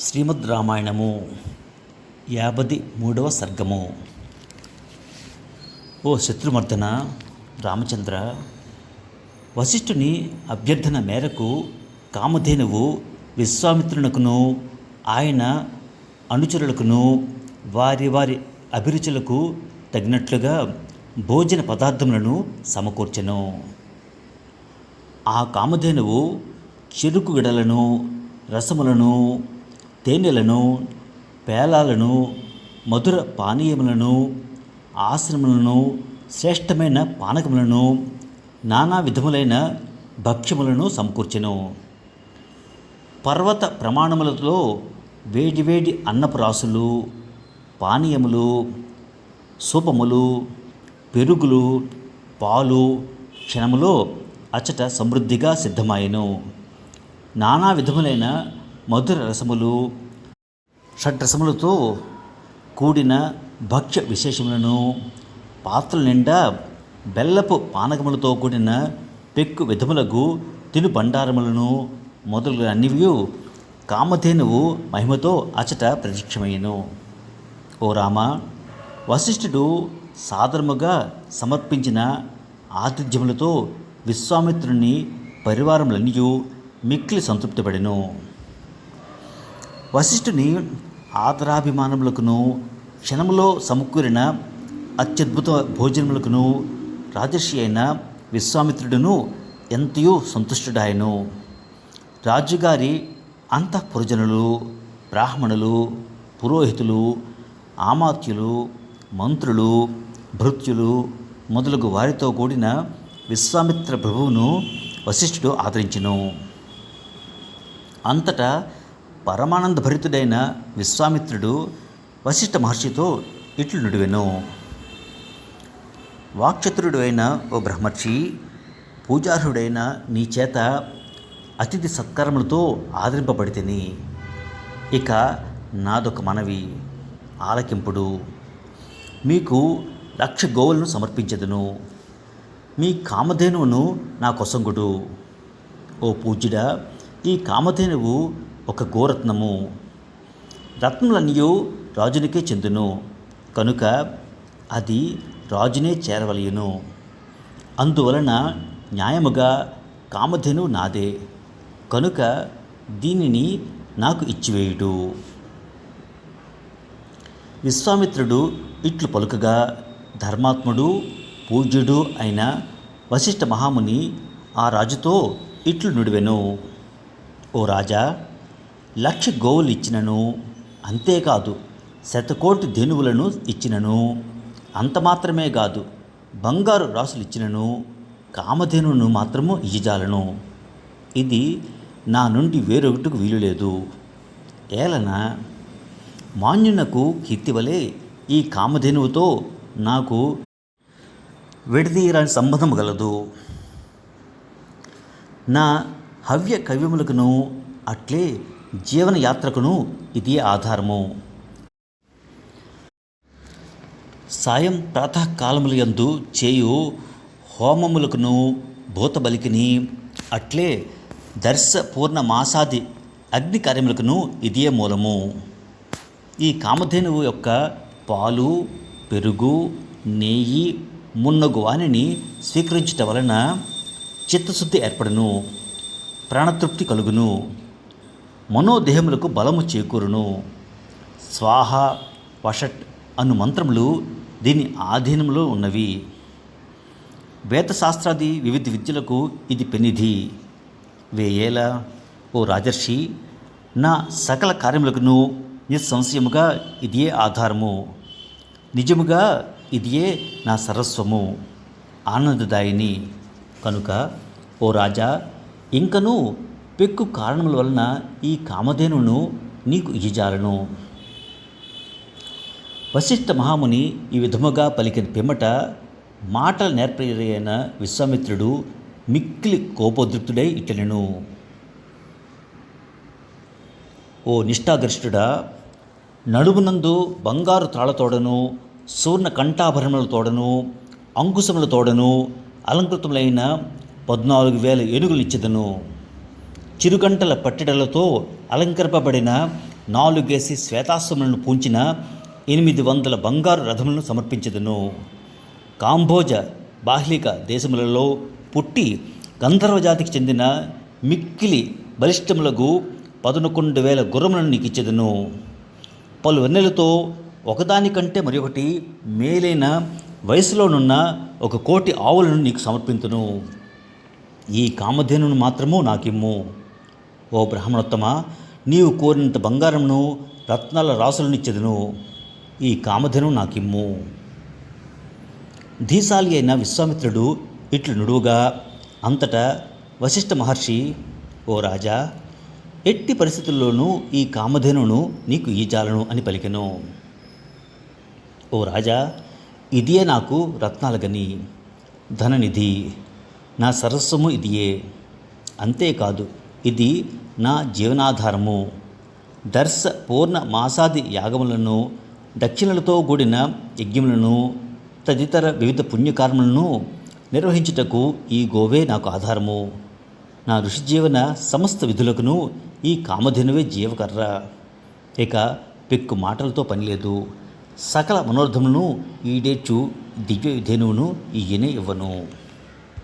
శ్రీమద్ రామాయణము యాభై మూడవ సర్గము. ఓ శత్రుమర్దన రామచంద్ర వశిష్ఠుని అభ్యర్థన మేరకు కామధేనువు విశ్వామిత్రునకును ఆయన అనుచరులకును వారి వారి అభిరుచులకు తగినట్లుగా భోజన పదార్థములను సమకూర్చెను. ఆ కామధేనువు చెరుకు గిడలను రసములను తేనెలను పేలాలను మధుర పానీయములను ఆశ్రమలను శ్రేష్టమైన పానకములను నానా విధములైన భక్ష్యములను సమకూర్చెను. పర్వత ప్రమాణములతో వేడివేడి అన్నపు రాసులు పానీయములు సూపములు పెరుగులు పాలు క్షణములో అచ్చట సమృద్ధిగా సిద్ధమాయెను. నానా విధములైన మధుర రసములు షడ్రసములతో కూడిన భక్ష్య విశేషములను పాత్రల నిండా బెల్లపు పానకములతో కూడిన పెక్కు విధములకు తిను బండారములను మొదలు అన్నివి కామధేనువు మహిమతో అచట ప్రత్యక్షమయ్యను. ఓ రామ వశిష్ఠుడు సాధారణముగా సమర్పించిన ఆతిథ్యములతో విశ్వామిత్రుని పరివారములన్నీ మిక్కిలి సంతృప్తిపడెను. వశిష్ఠుని ఆదరాభిమానములకును క్షణములో సమకూరిన అత్యద్భుత భోజనములకును రాజర్షి అయిన విశ్వామిత్రుడును ఎంతయో సంతుష్టుడాయను. రాజుగారి అంతఃపురజనులు బ్రాహ్మణులు పురోహితులు ఆమాత్యులు మంత్రులు భృత్యులు మొదలగు వారితో కూడిన విశ్వామిత్ర ప్రభువును వశిష్ఠుడు ఆదరించెను. అంతటా పరమానంద భరితుడైన విశ్వామిత్రుడు వశిష్ఠ మహర్షితో ఇట్లు నుడివెను. వాక్చతురుడు అయిన ఓ బ్రహ్మర్షి పూజార్హుడైన నీ చేత అతిథి సత్కర్మలతో ఆదరింపబడితేని. ఇక నాదొక మనవి ఆలకింపుడు. మీకు లక్ష గోవులను సమర్పించదును. మీ కామధేనువును నా కొసంగుడు. ఓ పూజ్యుడా ఈ కామధేనువు ఒక గోరత్నము రత్నములన్నీ రాజునికే చెందును. కనుక అది రాజునే చేరవలయును. అందువలన న్యాయముగా కామధేను నాదే. కనుక దీనిని నాకు ఇచ్చివేయుడు. విశ్వామిత్రుడు ఇట్లు పలుకగా ధర్మాత్ముడు పూజ్యుడు అయిన వశిష్ఠ మహాముని ఆ రాజుతో ఇట్లు నుడివెను. ఓ రాజా లక్ష గోవులు ఇచ్చినను? అంతేకాదు శతకోటి ధేనువులను ఇచ్చినను? అంత మాత్రమే కాదు బంగారు రాసులు ఇచ్చినను? కామధేనువును మాత్రము ఇయ్యజాలను. ఇది నా నుండి వేరొకటికి వీలు లేదు ఏలన? మాన్యునకు కీర్తివలే ఈ కామధేనువుతో నాకు విడదీయరాని సంబంధం గలదు. నా హవ్య కవ్యములకును అట్లే జీవన యాత్రకును ఇది ఆధారము. సాయం ప్రాతకాలముల యందు చేయు హోమములకును భూతబలికిని అట్లే దర్శ పూర్ణ మాసాది అగ్ని కార్యములకును ఇదే మూలము. ఈ కామధేనువు యొక్క పాలు పెరుగు నెయ్యి మున్నగు వానిని స్వీకరించటం వలన చిత్తశుద్ధి ఏర్పడును ప్రాణతృప్తి కలుగును. మనోదేహములకు బలము చేకూరును. స్వాహ వషట్ అను మంత్రములు దీని ఆధీనంలో ఉన్నవి. వేదశాస్త్రాది వివిధ విద్యలకు ఇది పెనిధి. వేయేల ఓ రాజర్షి నా సకల కార్యములకును నిస్సంశయముగా ఇదియే ఆధారము. నిజముగా ఇదియే నా సర్వస్వము. ఆనందదాయిని. కనుక ఓ రాజా ఇంకనూ పెక్కు కారణముల వలన ఈ కామధేనును నీకు ఇయ్యజాలను. వశిష్ఠ మహాముని ఈ విధముగా పలికిన పిమ్మట మాటల నేర్పరైన విశ్వామిత్రుడు మిక్కిలి కోపోద్రిక్తుడై ఇట్లనెను ఓ నిష్ఠాగరిష్ఠుడా నడుమునందు బంగారు తాళతోడను సూర్ణ అంకుశముల తోడను అలంకృతములైన పద్నాలుగు వేల ఏనుగులు ఇచ్చేదను. చిరుగంటల పట్టెడలతో అలంకరింపబడిన నాలుగేసి శ్వేతాశ్వములను పూంచిన ఎనిమిది వందల బంగారు రథములను సమర్పించదును. కాంబోజ బాహ్లిక దేశములలో పుట్టి గంధర్వ జాతికి చెందిన మిక్కిలి బలిష్టములకు పదకొండు వేల గుర్రములను నీకు పలు వెన్నెలతో ఒకదానికంటే మరొకటి మేలైన వయసులోనున్న ఒక కోటి ఆవులను నీకు సమర్పింతును. ఈ కామధేనును మాత్రము నాకిమ్ము. ఓ బ్రాహ్మణోత్తమ నీవు కోరినంత బంగారమును రత్నాల రాసులనిచ్చెదను. ఈ కామధను నాకిమ్ము. ధీశాలి అయిన విశ్వామిత్రుడు ఇట్లు నుడువుగా అంతటా వశిష్ఠ మహర్షి ఓ రాజా ఎట్టి పరిస్థితుల్లోనూ ఈ కామధేనును నీకు ఈజాలను అని పలికెను. ఓ రాజా ఇదియే నాకు రత్నాల గని ధననిధి నా సరస్వము ఇదియే. అంతేకాదు ఇది నా జీవనాధారము. దర్శ పూర్ణ మాసాది యాగములను దక్షిణలతో కూడిన యజ్ఞములను తదితర వివిధ పుణ్యకర్మలను నిర్వహించుటకు ఈ గోవే నాకు ఆధారము. నా ఋషి జీవన సమస్త విధులకును ఈ కామధేనువే జీవకర్ర. ఇక పెక్కు మాటలతో పనిలేదు సకల మనోర్థములను ఈడేర్చు దివ్య ధేనువును ఈయనే ఇవ్వను.